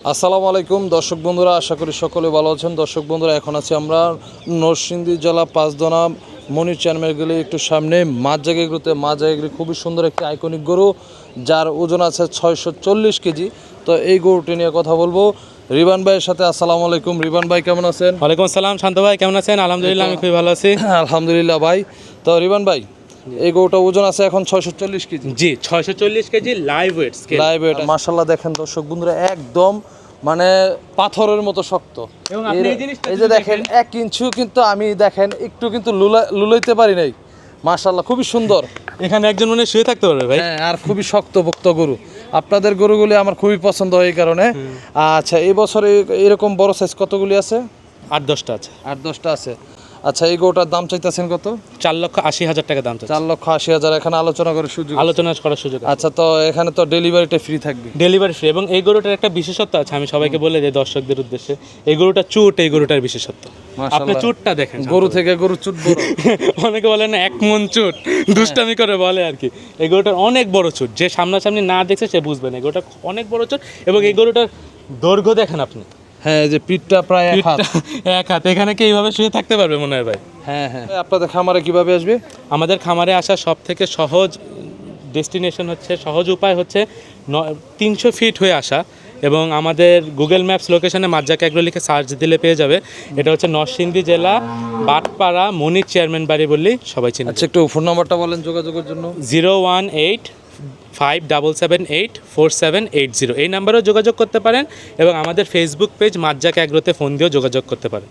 আসসালামু আলাইকুম দর্শক বন্ধুরা আশা করি সকলে ভালো আছেন। দর্শক বন্ধুরা এখন আছি আমরা নরসিংদী জেলা পাঁচদনা মনির চেয়ারম্যান গেলে একটু সামনে মাছ জায়গাগুলোতে মাছ জায়গাগুলি খুবই সুন্দর একটি আইকনিক গরু যার ওজন আছে ছয়শো চল্লিশ কেজি। তো এই গরুটি নিয়ে কথা বলব। রিবান ভাইয়ের সাথে আসসালামু আলাইকুম। রিবান ভাই কেমন আছেন? ওয়ালাইকুম আসসালাম শান্ত ভাই কেমন আছেন? আলহামদুলিল্লাহ আমি খুবই ভালো আছি। আলহামদুলিল্লাহ ভাই। তো রিবান ভাই এই গরুটা ওজন আছে এখন ছয়শো চল্লিশ কেজি। জি ছয়শো চল্লিশ কেজি লাইভ ওয়েট লাইভ এটা মাশাল্লাহ দেখেন দর্শক বন্ধুরা একদম মানে পাথরের মতো শক্ত। এই যে দেখেন এক ইঞ্চিও কিন্তু আমি দেখেন একটু কিন্তু লুলা লুলাইতে পারি নাই। মাশাল্লাহ খুবই সুন্দর। এখানে একজন মনে হয় শুয়ে থাকতে পারবে ভাই। হ্যাঁ আর খুবই শক্তপোক্ত গরু। আপনাদের গরুগুলি আমার খুবই পছন্দ হয় এই কারণে। আচ্ছা এই বছরে এরকম বড় সাইজ কতগুলি আছে? আট দশটা আছে। আট দশটা আছে। আচ্ছা এই গরুটার দাম চাইতেছেন কত? চার লক্ষ আশি হাজার টাকা দাম চার লক্ষ আশি হাজার এখানে আলোচনা করে সুযোগ আলোচনা করার সুযোগ আচ্ছা তো এখানে তো ডেলিভারিটা ফ্রি থাকবে। ডেলিভারি ফ্রি এবং এই গরুটার একটা বিশেষত্ব আছে আমি সবাইকে বলে দিই দর্শকদের উদ্দেশ্যে এই গরুটা চুট এই গরুটার বিশেষত্ব। আপনি চুটটা দেখেন গরু থেকে গরু চুট অনেকে বলে না এক মন চুট দুষ্টামি করে বলে আর কি। এই গরুটার অনেক বড় চুট যে সামনাসামনি না দেখছে সে বুঝবে না। এই গরুটা অনেক বড় চুট এবং এই গরুটার দৈর্ঘ্য দেখেন আপনি। হ্যাঁ যে পিঠটা প্রায় এক হাত। এক হাত। এখানে কি এইভাবে শুয়ে থাকতে পারবে মনে হয় ভাই। হ্যাঁ হ্যাঁ। আপনাদের খামারে কীভাবে আসবে? আমাদের খামারে আসা সব থেকে সহজ ডেস্টিনেশন হচ্ছে সহজ উপায় হচ্ছে তিনশো ফিট হয়ে আসা এবং আমাদের গুগল ম্যাপস লোকেশনে মাজ্জাক এগ্রো লিখে সার্চ দিলে পেয়ে যাবে। এটা হচ্ছে নরসিংদী জেলা বাটপাড়া মনির চেয়ারম্যান বাড়ি বললেই সবাই চিনে। আচ্ছা একটু ফোন নাম্বারটা বলেন যোগাযোগের জন্য। Zero one eight five double seven eight four seven eight zero এই নাম্বারেও যোগাযোগ করতে পারেন এবং আমাদের ফেসবুক পেজ মাজ্জাক অ্যাগ্রোতে ফোন দিয়েও যোগাযোগ করতে পারেন।